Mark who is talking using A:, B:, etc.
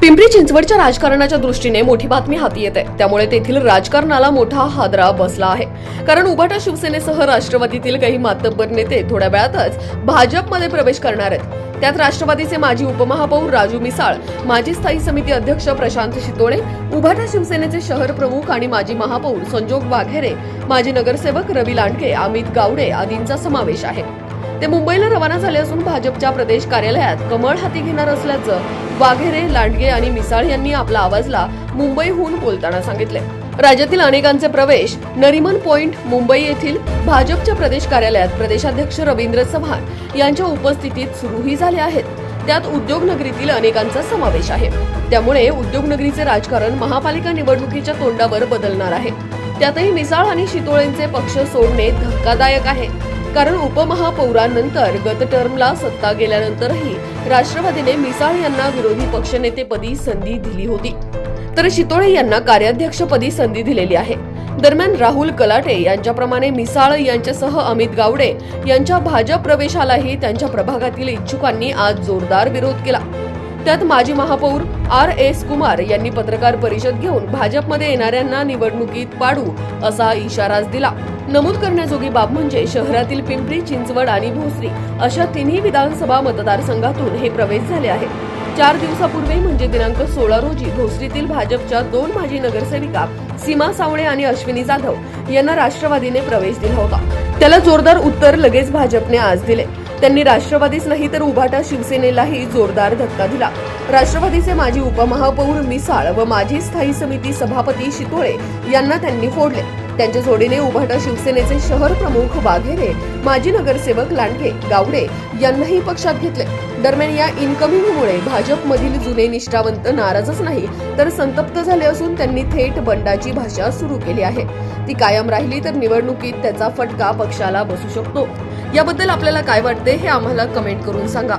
A: पिंपरी चिंचवडच्या राजकारणाच्या दृष्टीने मोठी बातमी हाती येते. त्यामुळे तेथील राजकारणाला मोठा हादरा बसला आहे. कारण उभाटा शिवसेनेसह राष्ट्रवादीतील काही मातब्बर नेते थोड्या वेळातच भाजपमध्ये प्रवेश करणार आहेत. त्यात राष्ट्रवादीचे माजी उपमहापौर राजू मिसाळ माजी स्थायी समिती अध्यक्ष प्रशांत शितोळे उभाटा शिवसेनेचे शहर प्रमुख आणि माजी महापौर संजोग वाघेरे माजी नगरसेवक रवी लांडके अमित गावडे आदींचा समावेश आहे. ते मुंबईला रवाना झाले असून भाजपच्या प्रदेश कार्यालयात कमळ हाती घेणार असल्याचं वाघेरे लांडगे आणि मिसाळ यांनी आपला आवाजला मुंबईहून बोलताना सांगितले. राज्यातील अनेकांचे प्रवेश नरिमन पॉइंट मुंबई येथील भाजपच्या प्रदेश कार्यालयात प्रदेशाध्यक्ष रवींद्र चव्हाण यांच्या उपस्थितीत सुरूही झाले आहेत. त्यात उद्योगनगरीतील अनेकांचा समावेश आहे. त्यामुळे उद्योगनगरीचे राजकारण महापालिका निवडणुकीच्या तोंडावर बदलणार आहे. त्यातही मिसाळ आणि शितोळेंचे पक्ष सोडणे धक्कादायक आहे. कारण उपमहापौरांनंतर गत टर्मला सत्ता गेल्यानंतरही राष्ट्रवादीने मिसाळ यांना विरोधी पक्षनेतेपदी संधी दिली होती. तर शितोळे यांना कार्याध्यक्षपदी संधी दिलेली आहे. दरम्यान राहुल कलाटे यांच्याप्रमाणे मिसाळ यांच्यासह अमित गावडे यांच्या भाजप प्रवेशालाही त्यांच्या प्रभागातील इच्छुकांनी आज जोरदार विरोध केला. त्यात माजी महापौर आर एस कुमार यांनी पत्रकार परिषद घेऊन भाजपमध्ये येणाऱ्यांना निवडणुकीत पाडू असा इशाराच दिला. नमूद करण्याजोगी बाब म्हणजे शहरातील पिंपरी चिंचवड आणि भोसरी अशा तिन्ही विधानसभा मतदारसंघातून हे प्रवेश झाले आहेत. चार दिवसापूर्वी म्हणजे दिनांक सोळा रोजी भोसरीतील भाजपच्या दोन माजी नगरसेविका सीमा सावळे आणि अश्विनी जाधव यांना राष्ट्रवादीने प्रवेश दिला होता. त्याला जोरदार उत्तर लगेच भाजपने आज दिले. त्यांनी राष्ट्रवादीच नाही तर उभाटा शिवसेनेलाही जोरदार धक्का दिला. राष्ट्रवादीचे माजी उपमहापौर मिसाळ व माजी स्थायी समिती सभापती शितोळे यांना त्यांनी फोडले. त्यांच्या जोडीने उभाटा शिवसेनेचे शहर प्रमुख वाघेरे माजी नगरसेवक लांडगे गावडे यांनाही पक्षात घेतले. दरम्यान या इनकमिंगमुळे भाजपमधील जुने निष्ठावंत नाराजच नाही तर संतप्त झाले असून त्यांनी थेट बंडाची भाषा सुरू केली आहे. ती कायम राहिली तर निवडणुकीत त्याचा फटका पक्षाला बसू शकतो. याबद्दल आपल्याला काय वाटते हे आम्हाला कमेंट करून सांगा.